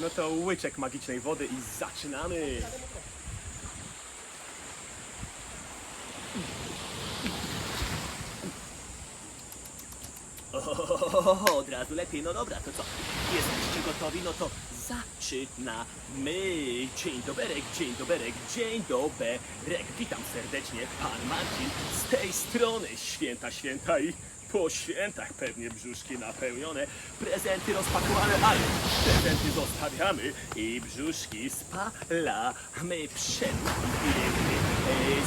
No to łyczek magicznej wody i zaczynamy! O, od razu lepiej, no dobra, to co? Jesteście gotowi? No to zaczynamy! Dzień doberek, dzień doberek, dzień doberek. Witam serdecznie, pan Marcin z tej strony. Święta, święta i po świętach pewnie brzuszki napełnione, prezenty rozpakowane, ale prezenty zostawiamy i brzuszki spalamy. Przed piękny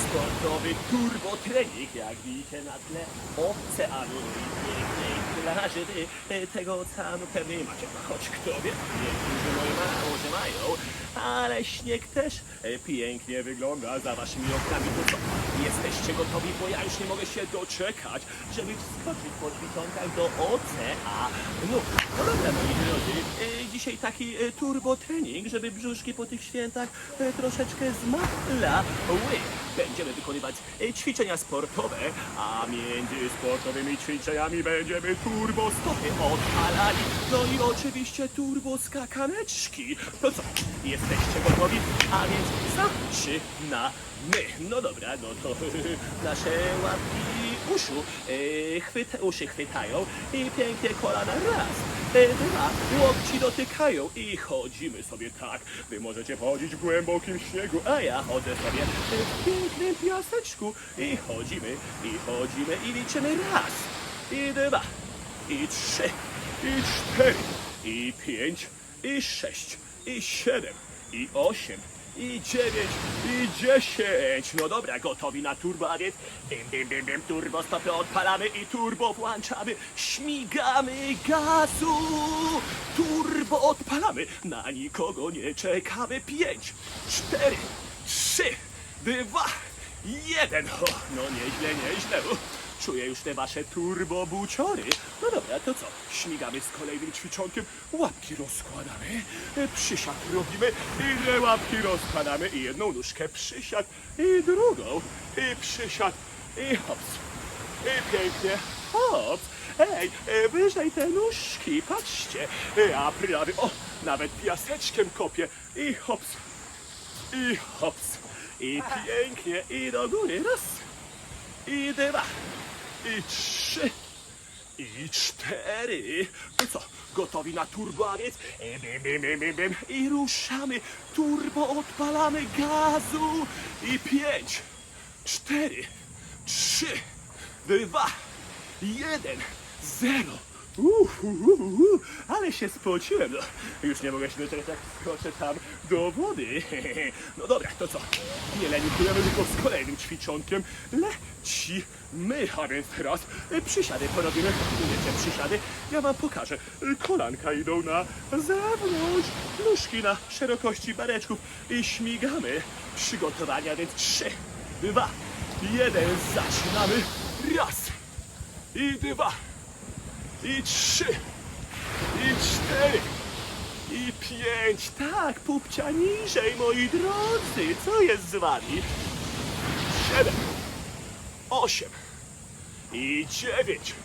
sportowy turbo trening, jak widzicie na tle oceanu. I pięknej plaży e, tego oceanu pewnie nie macie, choć kto wie, niektórzy może mają, że mają, ale śnieg też e, pięknie wygląda za waszymi oknami. To co, jesteście gotowi, bo ja już nie mogę się doczekać, żeby wskoczyć po ćwiczonkach do oceanu. No dobra, moi drodzy, e, dzisiaj taki e, turbo żeby brzuszki po tych świętach e, troszeczkę zmalały. Będziemy wykonywać e, ćwiczenia sportowe, a między sportowymi ćwiczeniami będziemy turbo stopy odpalali. No i oczywiście turbo skakaneczki. To co, jesteście gotowi? A więc zaczynamy. No dobra, no to nasze łapki uszu, e, chwyt, uszy chwytają i pięknie kolana raz, e, dwa, łokci dotykają i chodzimy sobie tak. Wy możecie chodzić w głębokim śniegu, a ja chodzę sobie w pięknym piaseczku i chodzimy, i chodzimy i liczymy raz, i dwa, i trzy, i cztery, i pięć, i sześć, i siedem, i osiem, i dziewięć, i dziesięć. No dobra, gotowi na turbo, a więc bim, bim, turbo stopy odpalamy i turbo włączamy. Śmigamy gazu, turbo odpalamy. Na nikogo nie czekamy. Pięć, cztery, trzy, dwa, jeden. No nieźle, nieźle. Czuję już te wasze turbo buciory. No dobra, to co? Śmigamy z kolejnym ćwiczonkiem, łapki rozkładamy, e, przysiad robimy, i łapki rozkładamy i jedną nóżkę przysiad i drugą i przysiad i hops. I pięknie hops. Ej, e, wyżej te nóżki, patrzcie. E, A prawie, o, nawet piaseczkiem kopię i hops. I hops. I pięknie, i do góry, raz. I dwa. I trzy. I cztery. No co, gotowi na turbo, więc i ruszamy. Turbo odpalamy gazu. I pięć, cztery, trzy, dwa, jeden, zero. Uhu, ale się spociłem. No, już nie mogę się doczekać, jak skoczę tam do wody. No dobra, to co? Nie lenikujemy tylko z kolejnym ćwiczonkiem. Lecimy, a więc teraz e, przysiady porobimy. Wiecie, przysiady? Ja wam pokażę. E, Kolanka idą na zewnątrz, nóżki na szerokości bareczków i śmigamy. Przygotowania, więc trzy, dwa, jeden, zaczynamy. Raz i dwa i trzy, i cztery, i pięć. Tak, pupcia niżej, moi drodzy. Co jest z wami? Siedem, osiem, i dziewięć,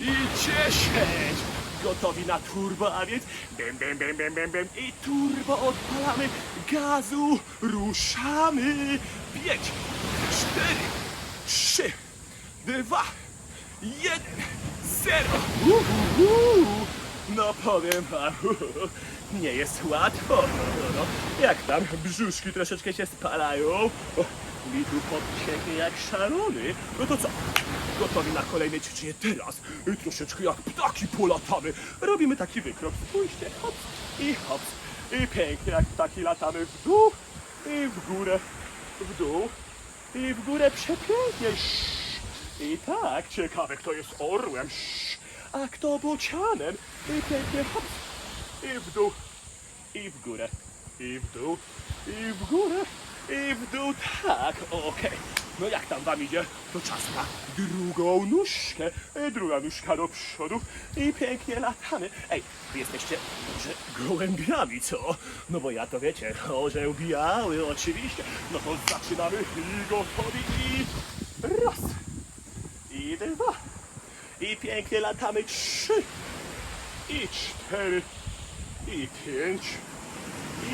i dziesięć. Gotowi na turbo, a więc bim, bim, bim, i turbo odpalamy gazu, ruszamy. Pięć, cztery, trzy, dwa, jeden, zero. No powiem wam, nie jest łatwo. No. Jak tam brzuszki troszeczkę się spalają? Mi tu podcieknie jak szalony. No to co? Gotowi na kolejne ćwiczenie teraz. I troszeczkę jak ptaki polatamy. Robimy taki wykrok. Spójrzcie, hop i hop. I pięknie jak ptaki latamy w dół i w górę, w dół i w górę przepięknie. I tak, ciekawe kto jest orłem, a kto bocianem. I pięknie hop, i w dół, i w górę, i w dół, i w górę, i w dół, tak, okej. No jak tam wam idzie? To czas na drugą nóżkę. E, Druga nóżka do przodu i pięknie latamy. Ej, wy jesteście może gołębiami, co? No bo ja to wiecie, orzeł biały oczywiście. No to zaczynamy i gotowi i raz i dwa. I pięknie latamy trzy i cztery i pięć,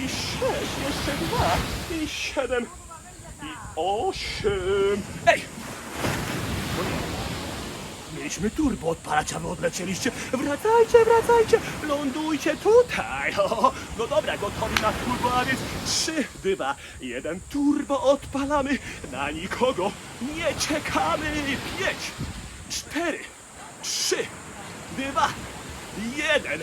i sześć, jeszcze dwa, i siedem, i osiem. Ej! Mieliśmy turbo odpalać, a wy odlecieliście. Wracajcie, wracajcie, lądujcie tutaj. No dobra, gotowi na turbo, a więc trzy, dwa, jeden, turbo odpalamy. Na nikogo nie czekamy. Pięć, cztery, trzy, dwa, jeden.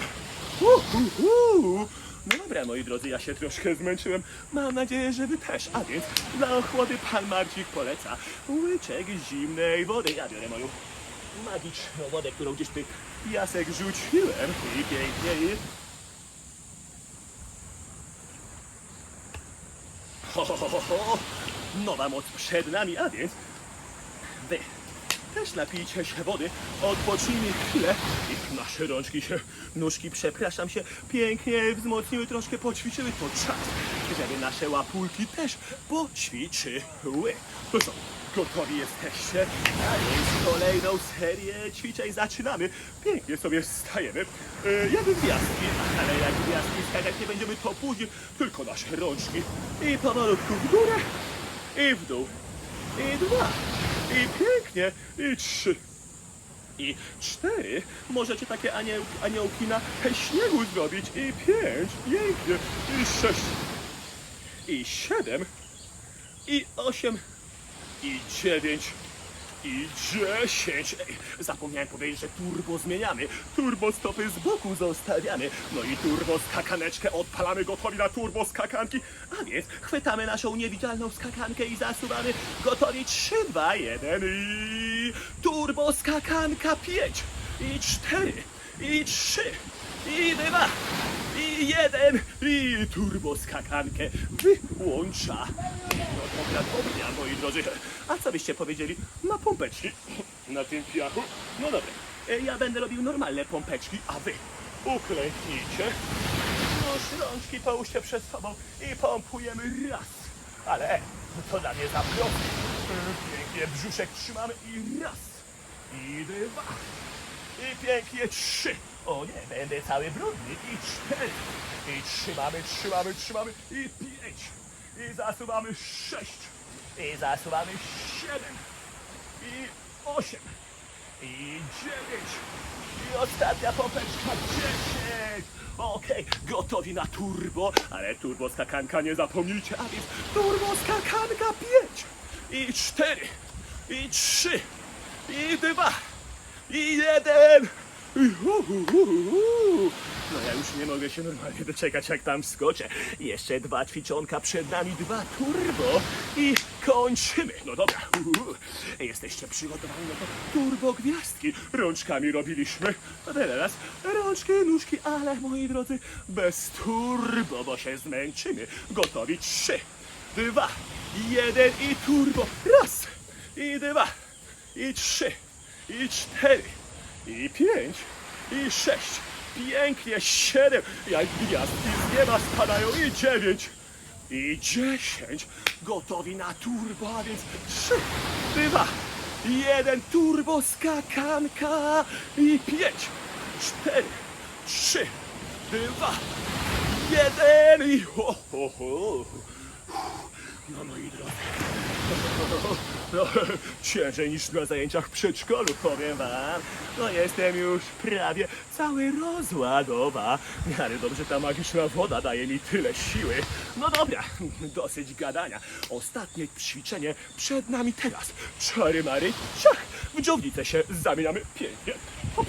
Uhuhu. No dobra, moi drodzy, ja się troszkę zmęczyłem. Mam nadzieję, że wy też. A więc dla ochłody pan Marcik poleca łyczek zimnej wody. Ja biorę moją magiczną wodę, którą gdzieś ty piasek rzuciłem. I pięknie i... Ho, ho, ho, ho, ho. Nowa moc przed nami, a więc wy też napijcie się wody, odpocznijmy chwilę i nasze rączki się, nóżki, przepraszam się, pięknie wzmocniły, troszkę poćwiczyły. To czas, żeby nasze łapulki też poćwiczyły. To co, gotowi jesteście? A więc kolejną serię ćwiczeń zaczynamy. Pięknie sobie stajemy. E, jak gwiazdki, ale jak gwiazdki skakać nie będziemy to później, tylko nasze rączki. I pomalutku w górę, i w dół. I dwa. I pięknie. I trzy. I cztery. Możecie takie anioł, aniołki na śniegu zrobić. I pięć. Pięknie. I sześć. I siedem. I osiem. I dziewięć. I dziesięć. Ej, zapomniałem powiedzieć, że turbo zmieniamy. Turbo stopy z boku zostawiamy. No i turbo skakaneczkę odpalamy gotowi na turbo skakanki. A więc chwytamy naszą niewidzialną skakankę i zasuwamy. Gotowi 3, 2, 1 i turbo skakanka 5 i 4 i 3 i 2 i 1 i turbo skakankę wyłącza. No dobra, dobra, moi drodzy. A co byście powiedzieli na pompeczki na tym piachu? No dobra, e, ja będę robił normalne pompeczki, a wy uklęknijcie. Nóż rączki połóżcie przed sobą i pompujemy raz. Ale to dla mnie za proste. Pięknie brzuszek trzymamy i raz. I dwa. I pięknie trzy. O nie, będę cały brudny. I cztery. I trzymamy, trzymamy, trzymamy. I pięć. I zasuwamy sześć. I zasuwamy siedem. I osiem. I dziewięć. I ostatnia pompeczka dziesięć. Okej, gotowi na turbo, ale turbo skakanka nie zapomnijcie, a więc turbo skakanka pięć. I cztery. I trzy. I dwa. I jeden! No ja już nie mogę się normalnie doczekać, jak tam skoczę. Jeszcze dwa ćwiczonka przed nami, dwa turbo i kończymy. No dobra, hu, hu. jesteście przygotowani na to turbo gwiazdki. Rączkami robiliśmy. A teraz rączki, nóżki, ale moi drodzy, bez turbo, bo się zmęczymy. Gotowi trzy, dwa, jeden i turbo. Raz, i dwa, i trzy, i cztery, i pięć, i sześć, pięknie, siedem, jak gwiazdki z nieba spadają, i dziewięć, i dziesięć, gotowi na turbo, a więc trzy, dwa, jeden, turbo, skakanka, i pięć, cztery, trzy, dwa, jeden, i ho, ho, ho. No moi drodzy, no, ciężej niż na zajęciach w przedszkolu, powiem wam. No jestem już prawie cały rozładowany, ale dobrze ta magiczna woda daje mi tyle siły. No dobra, dosyć gadania. Ostatnie ćwiczenie przed nami teraz. Czary mary, ciach! W dżownicę się zamieniamy pięknie. Hop.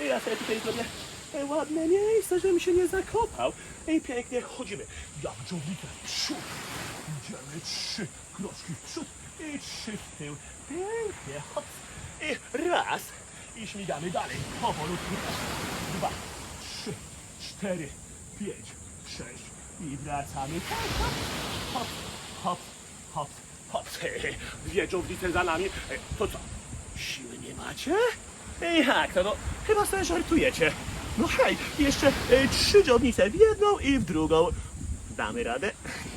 I ja sobie tutaj zrobię te ładne miejsce, żebym się nie zakopał. I pięknie chodzimy. Dżownicę w przód. Idziemy trzy kroczki w przód i trzy w tył. Pięknie, hop. I raz. I śmigamy dalej. Powolutku. Dwa, trzy, cztery, pięć, sześć. I wracamy. Hop, hop, hop, hop, hop. Dwie dżownice za nami. E, To co? Siły nie macie? Ej, jak to no? Chyba sobie żartujecie. No hej, jeszcze e, trzy dżownice w jedną i w drugą. Damy radę?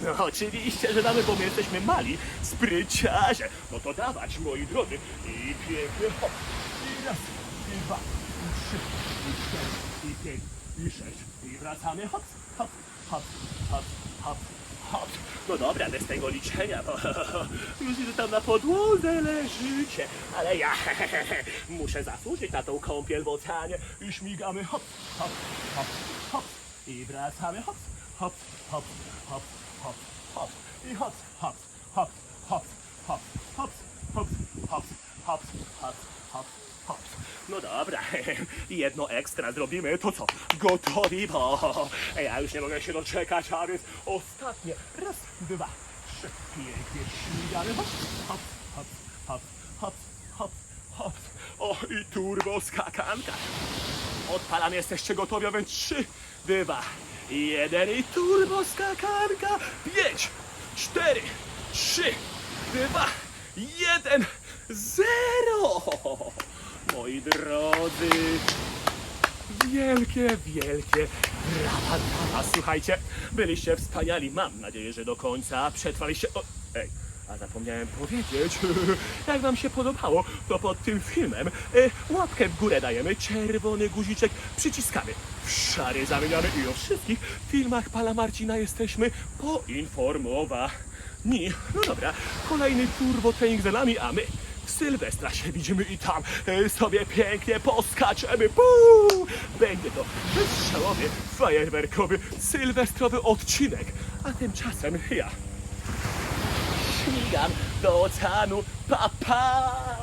No oczywiście, że damy, bo my jesteśmy mali, spryciarze. No to dawać, moi drodzy. I pięknie hop. I raz, i dwa, i trzy, i cztery, i pięć, i sześć. I wracamy, hop, hop, hop, hop, hop, hop. No dobra, bez tego liczenia, bo już widzę tam na podłodze leżycie. Ale ja muszę zasłużyć na tą kąpiel w oceanie. I śmigamy, hop, hop, hop, hop. I wracamy, hop, hop, hop, hop, hop, hop. I hop, hop, hop, hop, hop, hop, hop, hop, hop, hop, hop, hop. No dobra, jedno ekstra zrobimy, to co? Gotowi, bo ja już nie mogę się doczekać, a więc ostatnie. Raz, dwa, trzy. Pięknie śmigamy, hop, hop, hop, hop, hop, hop, hop. O, i turbo skakanka. Odpalam, jesteście gotowi, a więc trzy, dwa, jeden i turbo skakanka. Pięć, cztery, trzy, dwa, jeden, zero. Moi drodzy, wielkie, wielkie brawa dla was. Słuchajcie, byliście wspaniali. Mam nadzieję, że do końca przetrwaliście. O, ej, a zapomniałem powiedzieć, jak wam się podobało, to pod tym filmem e, łapkę w górę dajemy, czerwony guziczek przyciskamy, w szary zamieniamy i o wszystkich filmach pana Marcina jesteśmy poinformowani. No dobra, kolejny turbo trening za nami, a my w Sylwestra się widzimy i tam e, sobie pięknie poskaczemy. Puu! Będzie to bezstrzałowy, fajerwerkowy, sylwestrowy odcinek. A tymczasem ja 君がどうしたのパパ